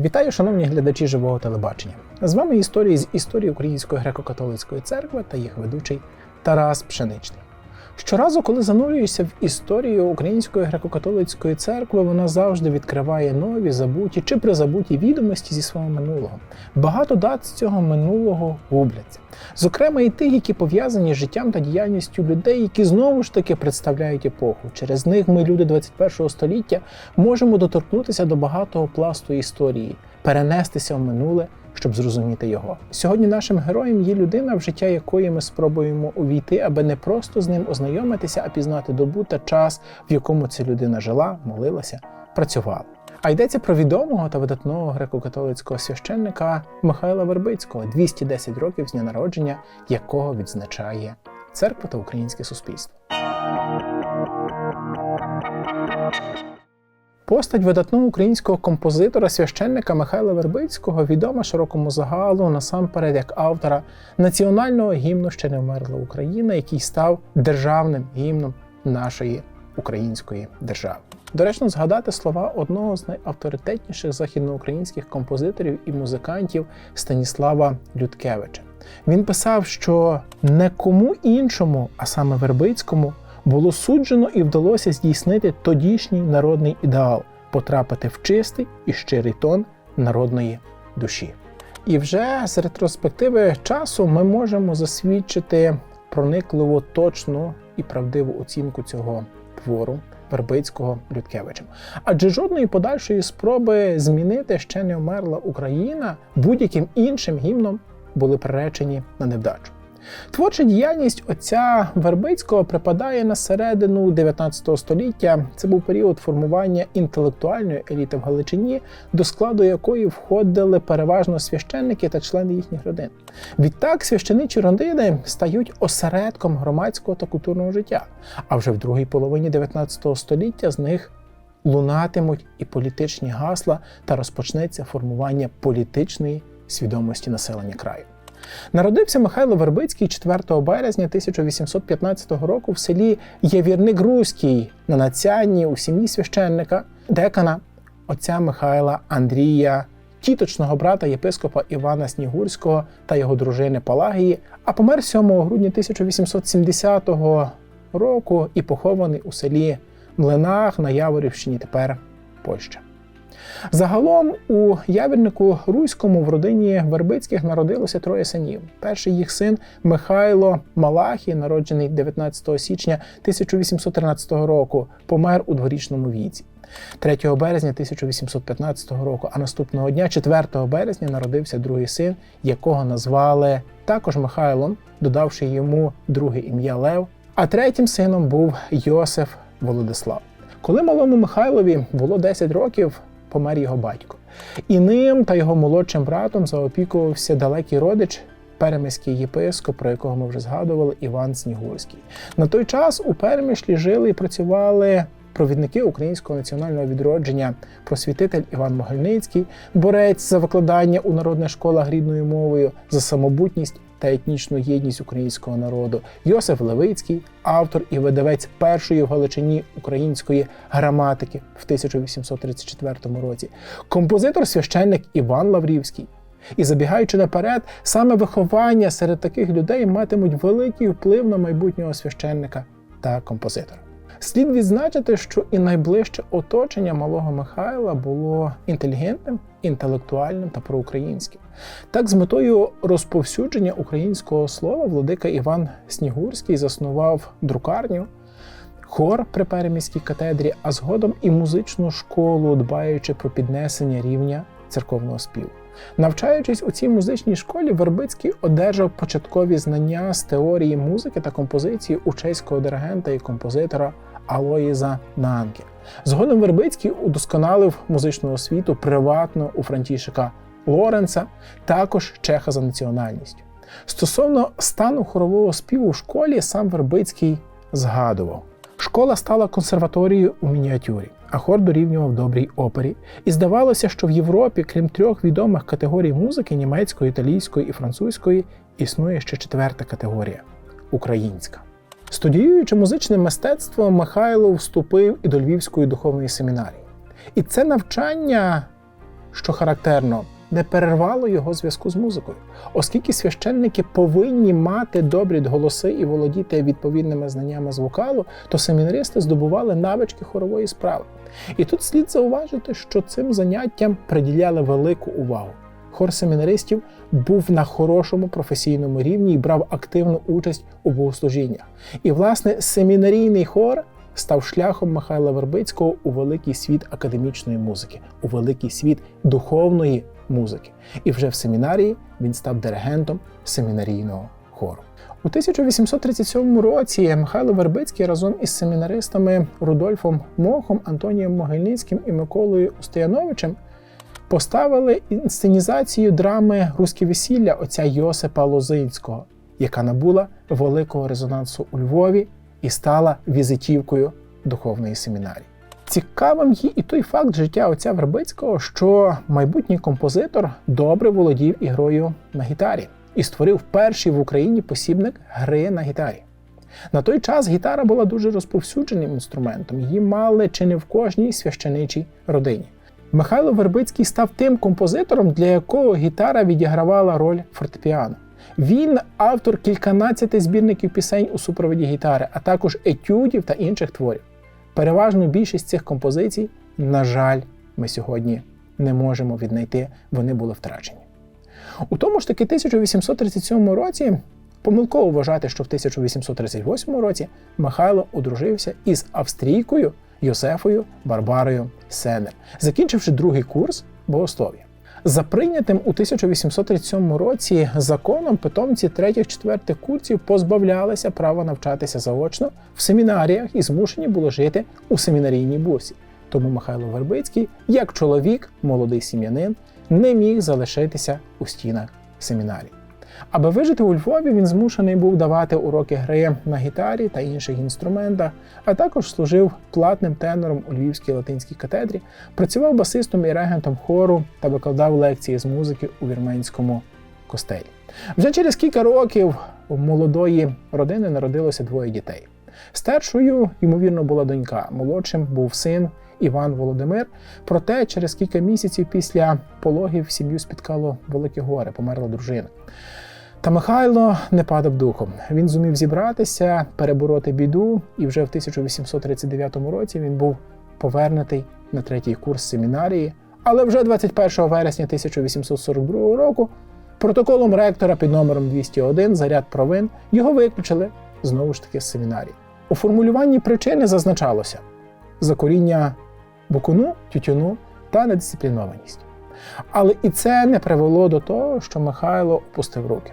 Вітаю, шановні глядачі живого телебачення. З вами історії з історії Української греко-католицької церкви та їх ведучий Тарас Пшеничний. Щоразу, коли занурюєшся в історію Української греко-католицької церкви, вона завжди відкриває нові забуті чи призабуті відомості зі свого минулого. Багато дат з цього минулого губляться. Зокрема, і тих, які пов'язані з життям та діяльністю людей, які знову ж таки представляють епоху. Через них ми, люди 21 століття, можемо доторкнутися до багатого пласту історії, перенестися в минуле, щоб зрозуміти його. Сьогодні нашим героєм є людина, в життя якої ми спробуємо увійти, аби не просто з ним ознайомитися, а пізнати добу та час, в якому ця людина жила, молилася, працювала. А йдеться про відомого та видатного греко-католицького священника Михайла Вербицького, 210 років з дня народження, якого відзначає церква та українське суспільство. Постать видатного українського композитора священника Михайла Вербицького відома широкому загалу насамперед як автора національного гімну Ще не вмерла Україна, який став державним гімном нашої української держави. Доречно згадати слова одного з найавторитетніших західноукраїнських композиторів і музикантів Станіслава Людкевича. Він писав, що не кому іншому, а саме Вербицькому, було суджено і вдалося здійснити тодішній народний ідеал потрапити в чистий і щирий тон народної душі. І вже з ретроспективи часу ми можемо засвідчити проникливо точну і правдиву оцінку цього твору Вербицького Людкевичем. Адже жодної подальшої спроби змінити ще не вмерла Україна будь-яким іншим гімном були приречені на невдачу. Творча діяльність отця Вербицького припадає на середину 19 століття. Це був період формування інтелектуальної еліти в Галичині, до складу якої входили переважно священники та члени їхніх родин. Відтак священичі родини стають осередком громадського та культурного життя. А вже в другій половині 19 століття з них лунатимуть і політичні гасла та розпочнеться формування політичної свідомості населення краю. Народився Михайло Вербицький 4 березня 1815 року в селі Явірник Руський на Нацянні у сім'ї священника, декана отця Михайла Андрія, тіточного брата єпископа Івана Снігурського та його дружини Палагії, а помер 7 грудня 1870 року і похований у селі Млинах на Яворівщині, тепер Польща. Загалом у явірнику Руському в родині Вербицьких народилося троє синів. Перший їх син Михайло Малахій, народжений 19 січня 1813 року, помер у дворічному віці. 3 березня 1815 року, а наступного дня, 4 березня, народився другий син, якого назвали також Михайлом, додавши йому друге ім'я Лев. А третім сином був Йосиф Володислав. Коли малому Михайлові було 10 років, помер його батько. І ним та його молодшим братом заопікувався далекий родич, перемиський єпископ, про якого ми вже згадували, Іван Снігурський. На той час у Перемишлі жили і працювали провідники українського національного відродження, просвітитель Іван Могильницький, борець за викладання у народних школах рідною мовою, за самобутність та етнічну єдність українського народу, Йосиф Левицький, автор і видавець першої в Галичині української граматики в 1834 році, композитор священник Іван Лаврівський. І забігаючи наперед, саме виховання серед таких людей матимуть великий вплив на майбутнього священника та композитора. Слід відзначити, що і найближче оточення малого Михайла було інтелігентним, інтелектуальним та проукраїнським. Так, з метою розповсюдження українського слова, владика Іван Снігурський заснував друкарню, хор при переміській катедрі, а згодом і музичну школу, дбаючи про піднесення рівня церковного співу. Навчаючись у цій музичній школі, Вербицький одержав початкові знання з теорії музики та композиції у чеського диригента і композитора Алоїза Нанке. Згодом Вербицький удосконалив музичну освіту приватно у Франтішика Лоренца, також чеха за національністю. Стосовно стану хорового співу в школі, сам Вербицький згадував. Школа стала консерваторією у мініатюрі, а хор дорівнював добрій опері. І здавалося, що в Європі, крім трьох відомих категорій музики німецької, італійської і французької, існує ще четверта категорія українська. Студіюючи музичне мистецтво, Михайло вступив і до Львівської духовної семінарії. І це навчання що характерно, не перервало його зв'язку з музикою, оскільки священники повинні мати добрі голоси і володіти відповідними знаннями з вокалу, то семінаристи здобували навички хорової справи. І тут слід зауважити, що цим заняттям приділяли велику увагу. Хор семінаристів був на хорошому професійному рівні і брав активну участь у богослужіннях. І, власне, семінарійний хор став шляхом Михайла Вербицького у великий світ академічної музики, у великий світ духовної музики. І вже в семінарії він став диригентом семінарійного хору. У 1837 році Михайло Вербицький разом із семінаристами Рудольфом Мохом, Антонієм Могильницьким і Миколою Устояновичем поставили інсценізацію драми Руське весілля отця Йосипа Лозинського, яка набула великого резонансу у Львові і стала візитівкою духовної семінарії. Цікавим є і той факт життя отця Вербицького, що майбутній композитор добре володів ігрою на гітарі і створив перший в Україні посібник гри на гітарі. На той час гітара була дуже розповсюдженим інструментом, її мали чи не в кожній священичій родині. Михайло Вербицький став тим композитором, для якого гітара відігравала роль фортепіано. Він автор кільканадцяти збірників пісень у супроводі гітари, а також етюдів та інших творів. Переважну більшість цих композицій, на жаль, ми сьогодні не можемо віднайти, вони були втрачені. У тому ж таки 1837 році помилково вважати, що в 1838 році Михайло одружився із австрійкою Йосефою Барбарою Сенер, закінчивши другий курс богослов'я. За прийнятим у 1837 році законом питомці третіх-четвертих курсів позбавлялися права навчатися заочно в семінаріях і змушені були жити у семінарійній бурсі. Тому Михайло Вербицький, як чоловік, молодий сім'янин, не міг залишитися у стінах семінарії. Аби вижити у Львові, він змушений був давати уроки гри на гітарі та інших інструментах, а також служив платним тенором у Львівській латинській катедрі, працював басистом і регентом хору та викладав лекції з музики у вірменському костелі. Вже через кілька років у молодої родини народилося двоє дітей. Старшою, ймовірно, була донька, молодшим був син Іван Володимир. Проте через кілька місяців після пологів сім'ю спіткало велике горе, померла дружина. Та Михайло не падав духом. Він зумів зібратися, перебороти біду, і вже в 1839 році він був повернутий на третій курс семінарії. Але вже 21 вересня 1842 року протоколом ректора під номером 201 за ряд провин його виключили знову ж таки з семінарії. У формулюванні причини зазначалося закоріння букуну, тютюну та недисциплінованість. Але і це не привело до того, що Михайло опустив руки.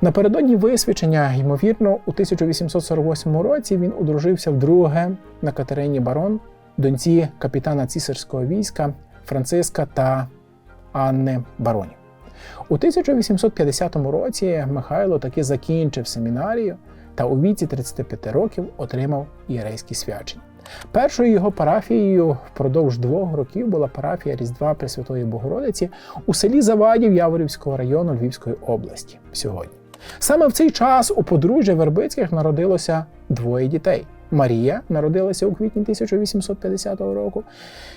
Напередодні висвячення, ймовірно, у 1848 році він одружився вдруге на Катерині Барон, доньці капітана цісарського війська Франциска та Анни Баронів. У 1850 році Михайло таки закінчив семінарію та у віці 35 років отримав єрейські свячення. Першою його парафією впродовж двох років була парафія Різдва Пресвятої Богородиці у селі Завадів Яворівського району Львівської області сьогодні. Саме в цей час у подружжя Вербицьких народилося двоє дітей. Марія народилася у квітні 1850 року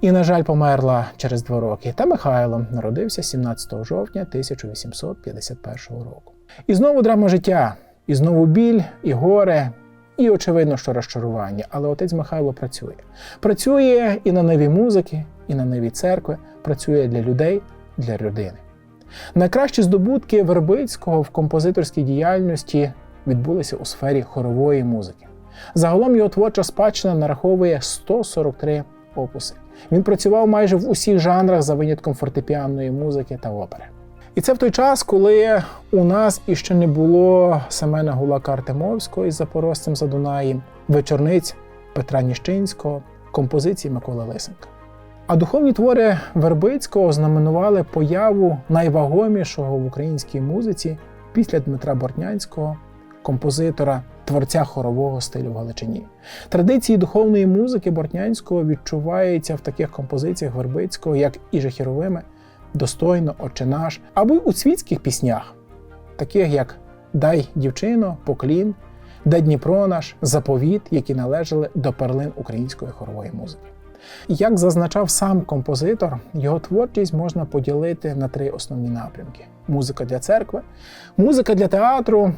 і, на жаль, померла через два роки. Та Михайло народився 17 жовтня 1851 року. І знову драма життя, і знову біль, і горе, і очевидно, що розчарування. Але отець Михайло працює. Працює і на ниві музики, і на ниві церкви, працює для людей, для людини. Найкращі здобутки Вербицького в композиторській діяльності відбулися у сфері хорової музики. Загалом його творча спадщина нараховує 143 опуси. Він працював майже в усіх жанрах за винятком фортепіанної музики та опери. І це в той час, коли у нас іще не було Семена Гулака Артемовського із запорожцем за Дунаєм, вечорниць Петра Ніщинського, композиції Миколи Лисенка. А духовні твори Вербицького знаменували появу найвагомішого в українській музиці після Дмитра Бортнянського, композитора, творця хорового стилю в Галичині. Традиції духовної музики Бортнянського відчуваються в таких композиціях Вербицького, як і Жахіровими, достойно, Отче наш, або й у світських піснях, таких як Дай дівчино, поклін, Де Дніпро наш, заповіт, які належали до перлин української хорової музики. Як зазначав сам композитор, його творчість можна поділити на три основні напрямки: музика для церкви, музика для театру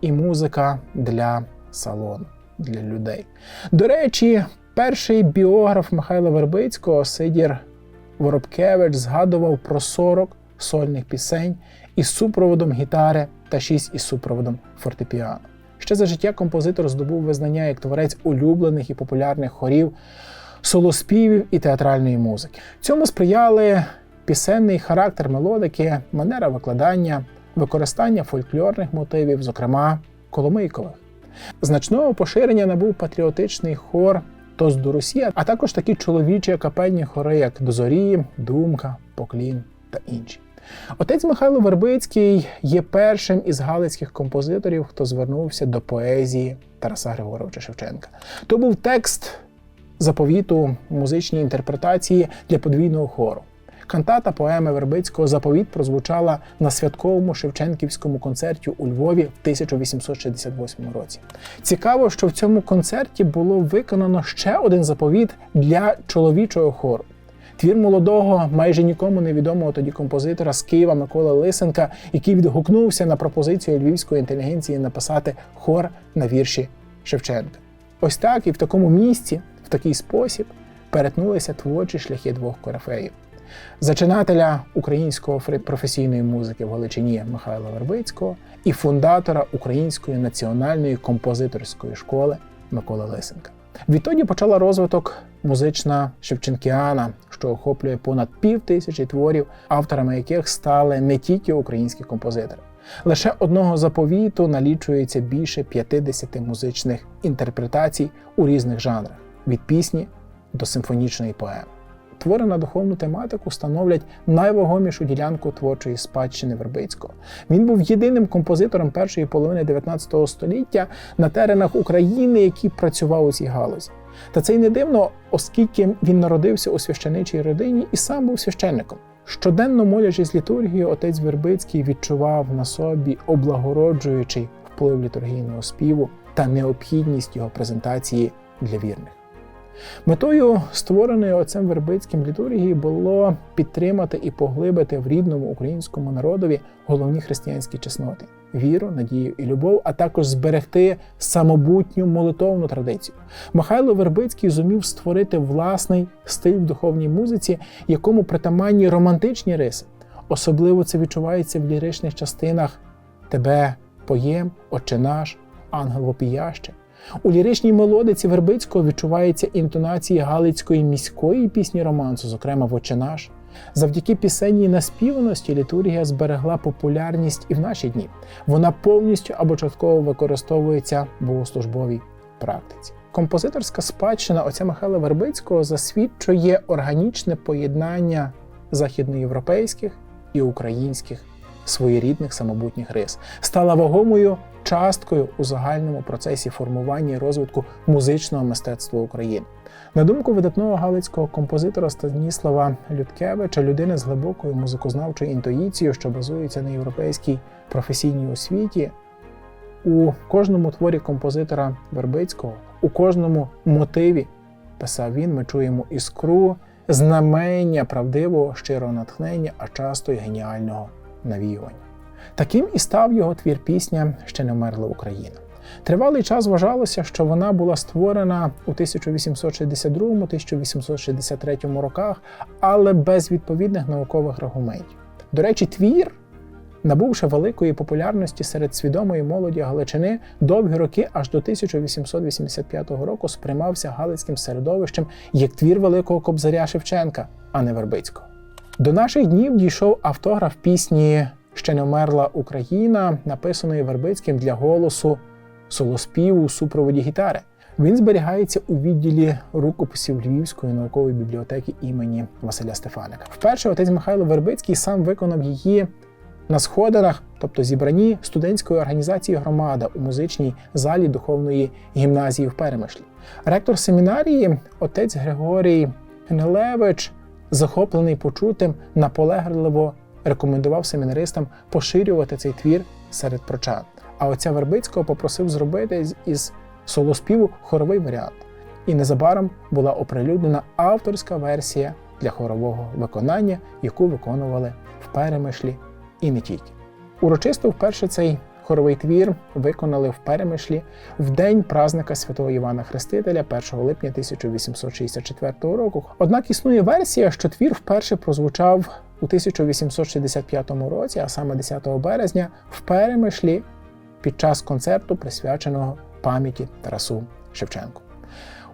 і музика для салону, для людей. До речі, перший біограф Михайла Вербицького Сидір Воробкевич згадував про 40 сольних пісень із супроводом гітари та 6 із супроводом фортепіано. Ще за життя композитор здобув визнання як творець улюблених і популярних хорів, солоспівів і театральної музики. Цьому сприяли пісенний характер мелодики, манера викладання, використання фольклорних мотивів, зокрема коломийкових. Значного поширення набув патріотичний хор до Росії, а також такі чоловічі капельні хори, як Дозорі, Думка, Поклін та інші. Отець Михайло Вербицький є першим із галицьких композиторів, хто звернувся до поезії Тараса Григоровича Шевченка. То був текст заповіту музичній інтерпретації для подвійного хору. Кантата поеми Вербицького Заповіт прозвучала на святковому Шевченківському концерті у Львові в 1868 році. Цікаво, що в цьому концерті було виконано ще один заповіт для чоловічого хору. Твір молодого, майже нікому невідомого тоді композитора з Києва Миколи Лисенка, який відгукнувся на пропозицію львівської інтелігенції написати хор на вірші Шевченка. Ось так і в такому місці, в такий спосіб, перетнулися творчі шляхи двох корифеїв. Зачинателя української професійної музики в Галичині Михайла Вербицького і фундатора Української національної композиторської школи Миколи Лисенка. Відтоді почала розвиток музична Шевченкіана, що охоплює понад пів тисячі творів, авторами яких стали не тільки українські композитори. Лише одного заповіту налічується більше 50 музичних інтерпретацій у різних жанрах від пісні до симфонічної поеми. Твори на духовну тематику становлять найвагомішу ділянку творчої спадщини Вербицького. Він був єдиним композитором першої половини 19 століття на теренах України, який працював у цій галузі. Та це й не дивно, оскільки він народився у священичій родині і сам був священником. Щоденно молячись літургію, отець Вербицький відчував на собі облагороджуючий вплив літургійного співу та необхідність його презентації для вірних. Метою створеної отцем Вербицьким літургії було підтримати і поглибити в рідному українському народові головні християнські чесноти віру, надію і любов, а також зберегти самобутню молитовну традицію. Михайло Вербицький зумів створити власний стиль в духовній музиці, якому притаманні романтичні риси. Особливо це відчувається в ліричних частинах Тебе поєм, Отче наш, Ангел вопіяще. У ліричній мелодиці Вербицького відчуваються інтонації галицької міської пісні романсу, зокрема «Воче наш». Завдяки пісенній наспіваності літургія зберегла популярність і в наші дні. Вона повністю або частково використовується в богослужбовій практиці. Композиторська спадщина отця Михайла Вербицького засвідчує органічне поєднання західноєвропейських і українських своєрідних самобутніх рис, стала вагомою часткою у загальному процесі формування і розвитку музичного мистецтва України. На думку видатного галицького композитора Станіслава Людкевича, людини з глибокою музикознавчою інтуїцією, що базується на європейській професійній освіті, у кожному творі композитора Вербицького, у кожному мотиві, писав він, ми чуємо іскру, знамення правдивого, щирого натхнення, а часто й геніального навіювання. Таким і став його твір пісня Ще не вмерла Україна. Тривалий час вважалося, що вона була створена у 1862-1863 роках, але без відповідних наукових аргументів. До речі, твір, набувши великої популярності серед свідомої молоді Галичини, довгі роки аж до 1885 року сприймався галицьким середовищем як твір Великого Кобзаря Шевченка, а не Вербицького. До наших днів дійшов автограф пісні Ще не вмерла Україна, написаної Вербицьким для голосу солоспіву у супроводі гітари. Він зберігається у відділі рукописів Львівської наукової бібліотеки імені Василя Стефаника. Вперше отець Михайло Вербицький сам виконав її на сходинах, тобто зібранні студентської організації Громада у музичній залі духовної гімназії в Перемишлі. Ректор семінарії, отець Григорій Гнилевич, захоплений почутим, наполегливо рекомендував семінаристам поширювати цей твір серед прочан. А отця Вербицького попросив зробити із солоспіву хоровий варіант. і незабаром була оприлюднена авторська версія для хорового виконання, яку виконували в перемишлі і не тільки. Урочисто вперше цей хоровий твір виконали в перемишлі в день празника святого Івана Хрестителя 1 липня 1864 року. Однак існує версія, що твір вперше прозвучав у 1865 році, а саме 10 березня, в перемишлі під час концерту, присвяченого пам'яті Тарасу Шевченку.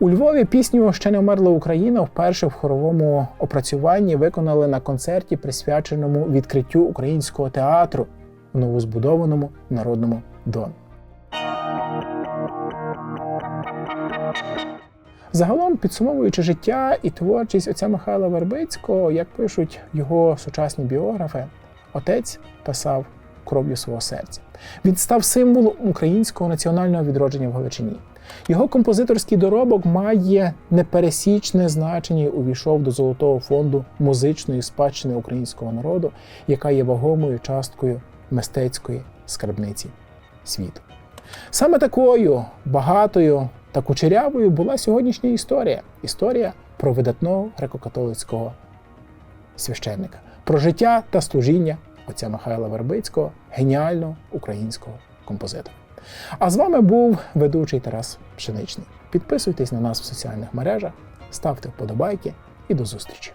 У Львові пісню Ще не вмерла Україна вперше в хоровому опрацюванні виконали на концерті, присвяченому відкриттю українського театру в новозбудованому народному домі. Загалом, підсумовуючи життя і творчість отця Михайла Вербицького, як пишуть його сучасні біографи, отець писав кров'ю свого серця. Він став символом українського національного відродження в Галичині. Його композиторський доробок має непересічне значення і увійшов до золотого фонду музичної спадщини українського народу, яка є вагомою часткою мистецької скарбниці світу. Саме такою багатою та кучерявою була сьогоднішня історія історія про видатного греко-католицького священника, про життя та служіння отця Михайла Вербицького, геніального українського композитора. А з вами був ведучий Тарас Пшеничний. Підписуйтесь на нас в соціальних мережах, ставте вподобайки і до зустрічі!